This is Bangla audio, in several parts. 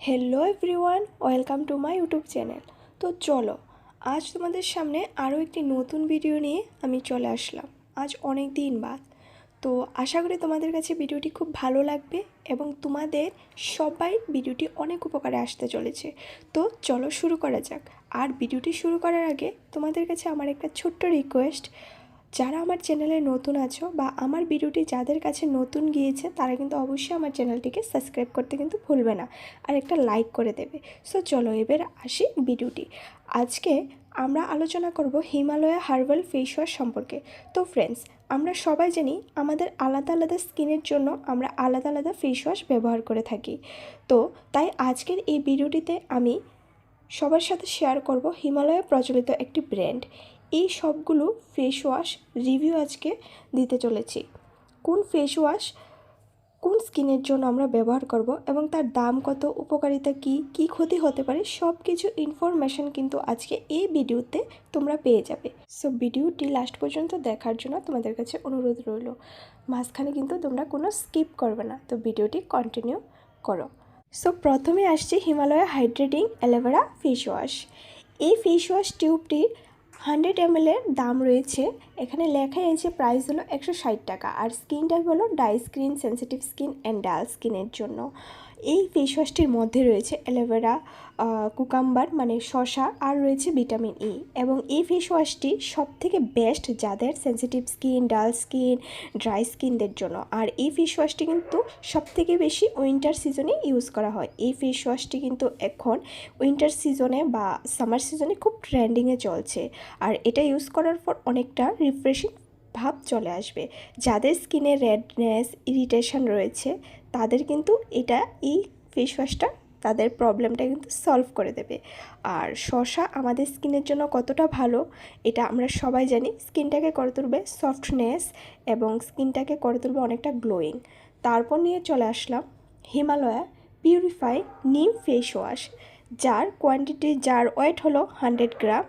Hello everyone welcome to my YouTube channel তো চলো, আজ তোমাদের সামনে আরও একটি নতুন ভিডিও নিয়ে আমি চলে আসলাম। আজ অনেক দিন বাদ। তো আশা করি তোমাদের কাছে ভিডিওটি খুব ভালো লাগবে এবং তোমাদের সবাই ভিডিওটি অনেক উপকারে আসতে চলেছে। তো চলো শুরু করা যাক। আর ভিডিওটি শুরু করার আগে তোমাদের কাছে আমার একটা ছোট্ট রিকোয়েস্ট যারা আমার চ্যানেলে নতুন আছো বা আমার ভিডিওটি যাদের কাছে নতুন গিয়েছে, তারা কিন্তু অবশ্যই আমার চ্যানেলটিকে সাবস্ক্রাইব করতে কিন্তু ভুলবে না আর একটা লাইক করে দেবে। সো চলো এবার আসি ভিডিওটি। আজকে আমরা আলোচনা করব হিমালয়া হার্বাল ফেস ওয়াশ সম্পর্কে। তো ফ্রেন্ডস আমরা সবাই জানি আমাদের আলাদা আলাদা স্কিনের জন্য আমরা আলাদা আলাদা ফেস ওয়াশ ব্যবহার করে থাকি। তো তাই আজকের এই ভিডিওটিতে আমি সবার সাথে শেয়ার করব হিমালয়ে প্রচলিত একটি ব্র্যান্ড এই সবগুলো ফেস ওয়াশ রিভিউ আজকে দিতে চলেছি। কোন ফেস ওয়াশ কোন স্কিনের জন্য আমরা ব্যবহার করব এবং তার দাম কত, উপকারিতা কি কি ক্ষতি হতে পারে সব কিছু ইনফরমেশন কিন্তু আজকে এই ভিডিওতে তোমরা পেয়ে যাবে। সো ভিডিওটি লাস্ট পর্যন্ত দেখার জন্য তোমাদের কাছে অনুরোধ রইল। মাঝখানে কিন্তু তোমরা কোনো স্কিপ করবে না। তো ভিডিওটি কন্টিনিউ করো। সো প্রথমে আসছে Himalaya hydrating aloe vera face wash এই ফেস ওয়াশ টিউবটির হান্ড্রেড এর দাম রয়েছে। এখানে লেখা আছে প্রাইস হলো একশো ষাট টাকা। আর স্কিনটা হলো dry skin sensitive skin and dull স্কিনের জন্য। এই ফেস ওয়াশটির মধ্যে রয়েছে অ্যালোভেরা কুকাম্বার মানে শশা আর রয়েছে ভিটামিন ই এবং এই ফেস ওয়াশটি সব থেকে বেস্ট যাদের sensitive skin dull skin dry স্কিনদের জন্য। আর এই ফেস ওয়াশটি কিন্তু সব থেকে বেশি উইন্টার সিজনে ইউজ করা হয়। এই ফেস ওয়াশটি কিন্তু এখন উইন্টার সিজনে বা সামার সিজনে খুব ট্রেন্ডিংয়ে চলছে। আর এটা ইউজ করার পর অনেকটা রিফ্রেশিং ভাব চলে আসবে। যাদের স্কিনে রেডনেস ইরিটেশন রয়েছে তাদের কিন্তু এটা এই ফেস ওয়াশটা তাদের প্রবলেমটা কিন্তু সলভ করে দেবে। আর শশা আমাদের স্কিনের জন্য কতটা ভালো, এটা আমরা সবাই জানি স্কিনটাকে করে তুলবে সফটনেস এবং স্কিনটাকে করে তুলবে অনেকটা গ্লোয়িং তারপর নিয়ে চলে আসলাম Himalaya purify neem face wash যার কোয়ান্টিটি যার ওয়েট হলো হান্ড্রেড গ্রাম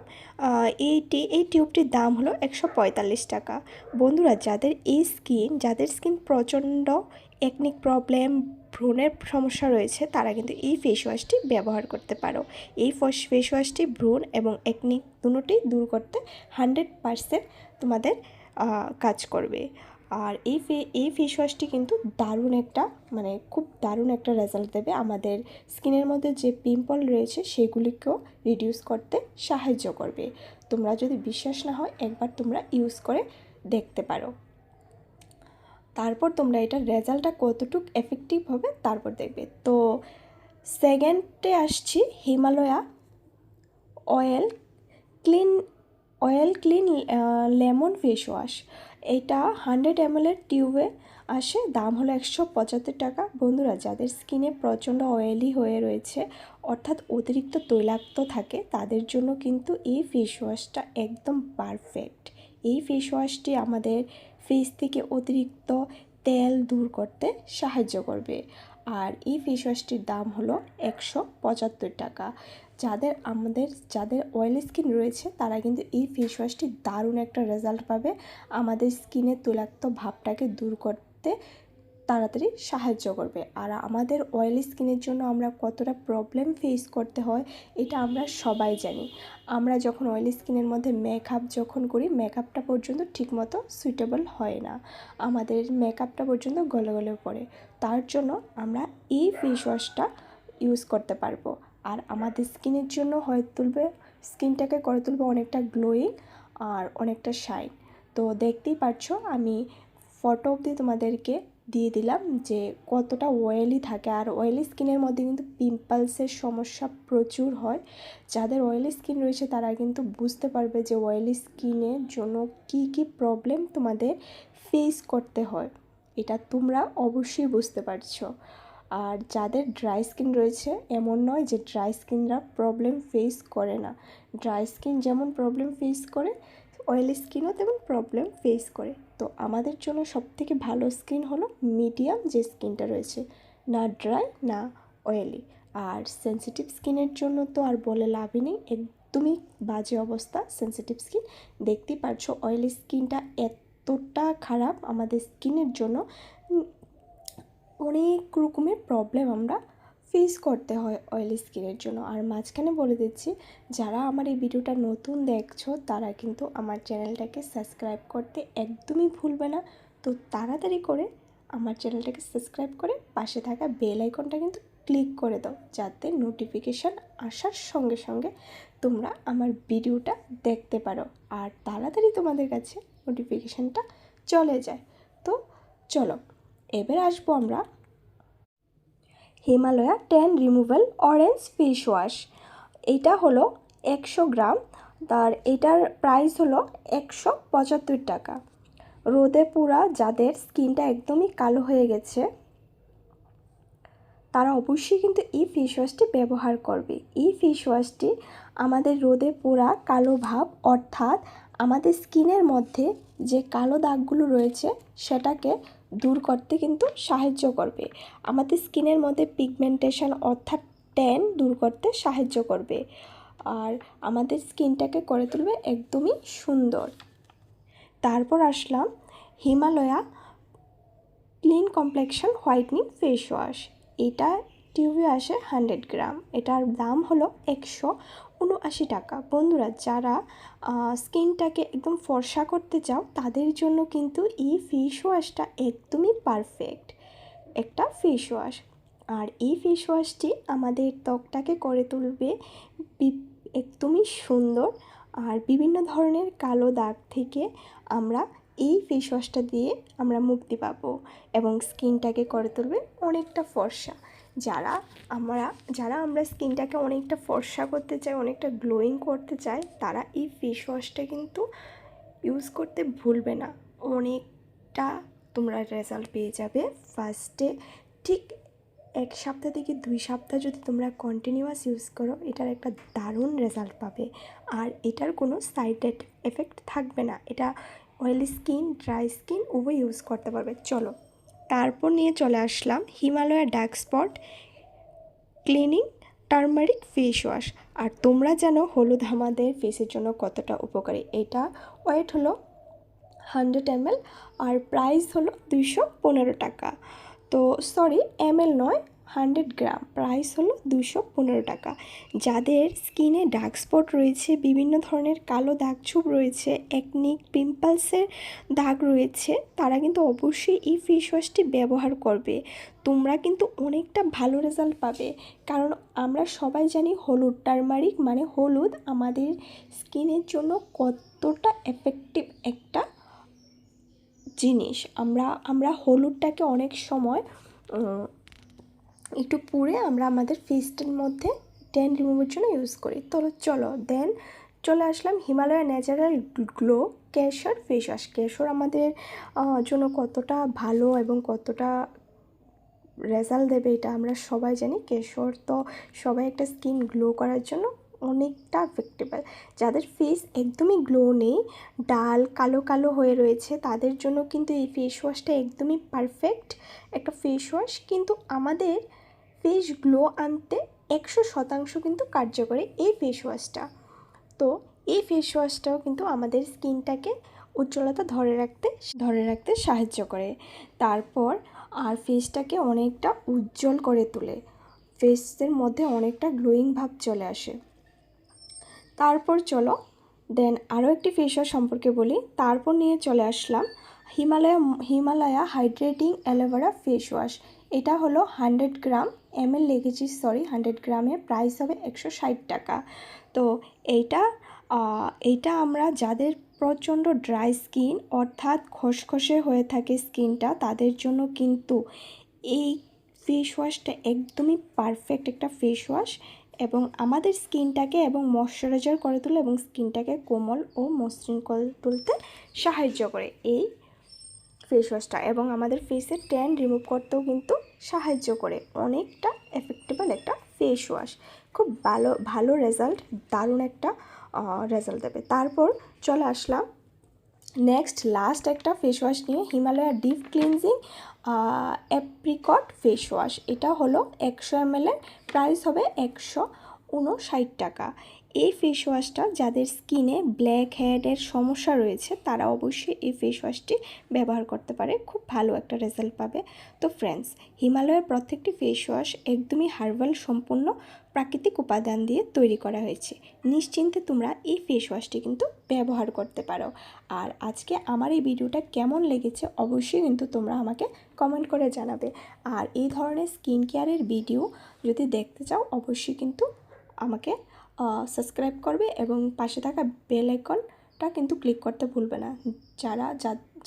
এইটি এই টিউবটির দাম হলো একশো পঁয়তাল্লিশ টাকা। বন্ধুরা, যাদের এই স্কিন যাদের স্কিন প্রচণ্ড একনিক প্রবলেম ভ্রূণের সমস্যা রয়েছে, তারা কিন্তু এই ফেস ওয়াশটি ব্যবহার করতে পারো। এই ফেস ওয়াশটি ভ্রূণ এবং একনিক দুটোটি দূর করতে হান্ড্রেড পারসেন্ট তোমাদের কাজ করবে। আর এই ফে, এই ফেস ওয়াশটি কিন্তু দারুণ একটা মানে খুব দারুণ একটা রেজাল্ট দেবে আমাদের স্কিনের মধ্যে যে পিম্পল রয়েছে সেগুলিকেও রিডিউস করতে সাহায্য করবে। তোমরা যদি বিশ্বাস না হয় একবার তোমরা ইউজ করে দেখতে পারো। তারপর তোমরা এটার রেজাল্টটা কতটুক এফেক্টিভ হবে তারপর দেখবে। তো সেকেন্ডে আসছি Himalaya oil clean oil clean lemon face wash এটা হান্ড্রেড এমএলের টিউবে আসে, দাম হলো একশো পঁচাত্তর টাকা। বন্ধুরা, যাদের স্কিনে প্রচণ্ড অয়েলি হয়ে রয়েছে, অর্থাৎ অতিরিক্ত তৈলাক্ত থাকে, তাদের জন্য কিন্তু এই ফেস ওয়াশটা একদম পারফেক্ট এই ফেস ওয়াশটি আমাদের ফেস থেকে অতিরিক্ত তেল দূর করতে সাহায্য করবে। আর এই ফেস ওয়াশটির দাম হলো একশো পঁচাত্তর টাকা। যাদের আমাদের, যাদের অয়েলি স্কিন রয়েছে, তারা কিন্তু এই ফেস ওয়াশটি দারুণ একটা রেজাল্ট পাবে। আমাদের স্কিনের তৈলাক্ত ভাবটাকে দূর করতে তাড়াতাড়ি সাহায্য করবে। আর আমাদের অয়েলি স্কিনের জন্য আমরা কতটা প্রবলেম ফেস করতে হয়, এটা আমরা সবাই জানি। আমরা যখন অয়েলি স্কিনের মধ্যে মেকআপ যখন করি মেকআপটা পর্যন্ত ঠিকমতো সুইটেবল হয় না। আমাদের মেকআপটা পর্যন্ত গলে গলে পড়ে। তার জন্য আমরা এই ফেস ওয়াশটা ইউজ করতে পারব। আর আমাদের স্কিনের জন্য হয়ে তুলবে, স্কিনটাকে করে তুলবে অনেকটা গ্লোয়িং আর অনেকটা শাইন। তো দেখতেই পারছ, আমি ফটো অবধি তোমাদেরকে দিয়ে দিলাম যে কতটা অয়েলি থাকে। আর অয়েলি স্কিনের মধ্যে কিন্তু পিম্পলসের সমস্যা প্রচুর হয়। যাদের অয়েলি স্কিন রয়েছে, তারা কিন্তু বুঝতে পারবে যে অয়েলি স্কিনের জন্য কি কি প্রবলেম তোমাদের ফেস করতে হয়। এটা তোমরা অবশ্যই বুঝতে পারছ। আর যাদের ড্রাই স্কিন রয়েছে, এমন নয় যে ড্রাই স্কিনরা প্রবলেম ফেস করে না। ড্রাই স্কিন যেমন প্রবলেম ফেস করে অয়েলি স্কিনও তেমন প্রবলেম ফেস করে। তো আমাদের জন্য সবথেকে ভালো স্কিন হলো মিডিয়াম যে স্কিনটা রয়েছে, না ড্রাই না অয়েলি আর সেন্সিটিভ স্কিনের জন্য তো আর বলে লাভই নেই, একদমই বাজে অবস্থা সেন্সিটিভ স্কিন দেখতেই পারছ অয়েলি স্কিনটা এতটা খারাপ আমাদের স্কিনের জন্য। অনেক রকমের প্রবলেম আমরা ফেস করতে হয় অয়েলি স্কিনের জন্য। আর মাঝখানে বলে দিচ্ছি, যারা আমার এই ভিডিওটা নতুন দেখছ, তারা কিন্তু আমার চ্যানেলটাকে সাবস্ক্রাইব করতে একদমই ভুলবে না। তো তাড়াতাড়ি করে আমার চ্যানেলটাকে সাবস্ক্রাইব করে পাশে থাকা বেল আইকনটা কিন্তু ক্লিক করে দাও, যাতে নোটিফিকেশান আসার সঙ্গে সঙ্গে তোমরা আমার ভিডিওটা দেখতে পারো। আর তাড়াতাড়ি তোমাদের কাছে নোটিফিকেশানটা চলে যায়। তো চলো এবার আসব আমরা Himalaya tan removal orange face wash এটা হলো একশো গ্রাম, তার এটার প্রাইস হলো একশো পঁচাত্তর টাকা। রোদে পুরা যাদের স্কিনটা একদমই কালো হয়ে গেছে, তারা অবশ্যই কিন্তু এই ফেস ওয়াশটি ব্যবহার করবে। এই ফেস ওয়াশটি আমাদের রোদে পোড়া কালো ভাব, অর্থাৎ আমাদের স্কিনের মধ্যে যে কালো দাগগুলো রয়েছে, সেটাকে দূর করতে কিন্তু সাহায্য করবে। আমাদের স্কিনের মধ্যে পিগমেন্টেশন অর্থাৎ ট্যান দূর করতে সাহায্য করবে। আর আমাদের স্কিনটাকে করে তুলবে একদমই সুন্দর। তারপর আসলাম Himalaya clean complexion whitening face wash. এটা টিউবে আসে হান্ড্রেড গ্রাম। এটার দাম হলো একশো উনআশি টাকা। বন্ধুরা, যারা স্কিনটাকে একদম ফর্সা করতে চাও, তাদের জন্য কিন্তু এই ফেস ওয়াশটা একদমই পারফেক্ট একটা ফেস ওয়াশ আর এই ফেস ওয়াশটি আমাদের ত্বকটাকে করে তুলবে একদমই সুন্দর। আর বিভিন্ন ধরনের কালো দাগ থেকে আমরা এই ফেস ওয়াশটা দিয়ে আমরা মুক্তি পাবো এবং স্কিনটাকে করে তুলবে অনেকটা ফর্সা। যারা আমরা যারা আমরা স্কিনটাকে অনেকটা ফর্সা করতে চাই, অনেকটা গ্লোয়িং করতে চাই, তারা এই ফেস ওয়াশটা কিন্তু ইউজ করতে ভুলবে না। অনেকটা তোমরা রেজাল্ট পেয়ে যাবে ফার্স্টে ঠিক এক সপ্তাহ থেকে দুই সপ্তাহ যদি তোমরা কন্টিনিউয়াস ইউজ করো, এটার একটা দারুণ রেজাল্ট পাবে। আর এটার কোনো সাইড এফেক্ট থাকবে না। এটা অয়েলি স্কিন ড্রাই স্কিন উভয় ইউজ করতে পারবে। চলো, তারপর নিয়ে চলে আসলাম Himalaya dark spot cleaning turmeric face wash আর তোমরা জানো হলুদ আমাদের ফেসের জন্য কতটা উপকারী। এটা ওয়েট হলো হান্ড্রেড এমএল আর প্রাইস হলো দুইশো পনেরো টাকা। তো সরি এমএল নয় হান্ড্রেড গ্রাম। প্রাইস হলো দুশো পনেরো টাকা। যাদের স্কিনে ডার্ক স্পট রয়েছে, বিভিন্ন ধরনের কালো দাগ ছুপ রয়েছে একনিক পিম্পলসের দাগ রয়েছে, তারা কিন্তু অবশ্যই এই ফেস ওয়াশটি ব্যবহার করবে। তোমরা কিন্তু অনেকটা ভালো রেজাল্ট পাবে। কারণ আমরা সবাই জানি হলুদ টার্মারিক মানে হলুদ আমাদের স্কিনের জন্য কতটা এফেক্টিভ একটা জিনিস। আমরা আমরা হলুদটাকে অনেক সময় একটু পুড়ে আমরা আমাদের ফেসটার মধ্যে ট্যান রিমুভের জন্য ইউজ করি। তো চলো দেন চলে আসলাম Himalaya natural glow kesar face wash kesar আমাদের জন্য কতটা ভালো এবং কতটা রেজাল্ট দেবে এটা আমরা সবাই জানি। কেশর তো সবাই একটা স্কিন গ্লো করার জন্য অনেকটা এফেক্টেবল যাদের ফেস একদমই গ্লো নেই, ডাল কালো কালো হয়ে রয়েছে, তাদের জন্য কিন্তু এই ফেস ওয়াশটা একদমই পারফেক্ট একটা ফেস ওয়াশ কিন্তু আমাদের ফেস গ্লো আনতে একশো শতাংশ কিন্তু কার্যকরী এই ফেস ওয়াশটা তো এই ফেস ওয়াশটাও কিন্তু আমাদের স্কিনটাকে উজ্জ্বলতা ধরে রাখতে ধরে রাখতে সাহায্য করে। তারপর আর ফেসটাকে অনেকটা উজ্জ্বল করে তোলে। ফেসের মধ্যে অনেকটা গ্লোয়িং ভাব চলে আসে। তারপর চলো দেন আরও একটি ফেস ওয়াশ সম্পর্কে বলি। তারপর নিয়ে চলে আসলাম Himalaya Himalaya hydrating aloe vera face wash এটা হলো হান্ড্রেড গ্রাম এম এল লেগেছি সরি হান্ড্রেড গ্রামে প্রাইস হবে একশো ষাট টাকা। তো এইটা এইটা আমরা যাদের প্রচণ্ড ড্রাই স্কিন অর্থাৎ খসখসে হয়ে থাকে স্কিনটা, তাদের জন্য কিন্তু এই ফেস ওয়াশটা একদমই পারফেক্ট একটা ফেস ওয়াশ এবং আমাদের স্কিনটাকে এবং ময়শ্চারাইজার করে তোলে এবং স্কিনটাকে কোমল ও মসৃণ করে তুলতে সাহায্য করে এই ফেস ওয়াশটা এবং আমাদের ফেসের ট্যান রিমুভ করতেও কিন্তু সাহায্য করে। অনেকটা এফেক্টেবল একটা ফেস ওয়াশ খুব ভালো ভালো রেজাল্ট দারুণ একটা রেজাল্ট দেবে। তারপর চলে আসলাম নেক্সট লাস্ট একটা ফেস ওয়াশ নিয়ে Himalaya deep cleansing apricot face wash এটা হলো একশো এম প্রাইস হবে একশো উনষাট টাকা। এই ফেস ওয়াশটা যাদের স্কিনে ব্ল্যাক হেডের সমস্যা রয়েছে, তারা অবশ্যই এই ফেস ওয়াশটি ব্যবহার করতে পারে। খুব ভালো একটা রেজাল্ট পাবে। তো ফ্রেন্ডস হিমালয়ের প্রত্যেকটি ফেস ওয়াশ একদমই হার্বাল সম্পূর্ণ প্রাকৃতিক উপাদান দিয়ে তৈরি করা হয়েছে। নিশ্চিন্তে তোমরা এই ফেস ওয়াশটি কিন্তু ব্যবহার করতে পারো। আর আজকে আমার এই ভিডিওটা কেমন লেগেছে অবশ্যই কিন্তু তোমরা আমাকে কমেন্ট করে জানাবে। আর এই ধরনের স্কিন কেয়ারের ভিডিও যদি দেখতে চাও, অবশ্যই কিন্তু আমাকে সাবস্ক্রাইব করবে এবং পাশে থাকা বেল আইকনটা কিন্তু ক্লিক করতে ভুলবে না। যারা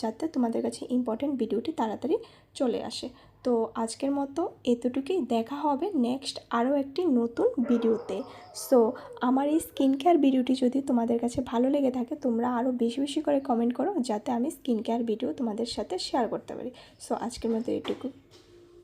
যাতে তোমাদের কাছে ইম্পর্টেন্ট ভিডিওটি তাড়াতাড়ি চলে আসে। তো আজকের মতো এতটুকুই। দেখা হবে নেক্সট আরও একটি নতুন ভিডিওতে। সো আমার এই স্কিন কেয়ার ভিডিওটি যদি তোমাদের কাছে ভালো লেগে থাকে, তোমরা আরও বেশি বেশি করে কমেন্ট করো, যাতে আমি স্কিন কেয়ার ভিডিও তোমাদের সাথে শেয়ার করতে পারি। সো আজকের মতো এটুকু।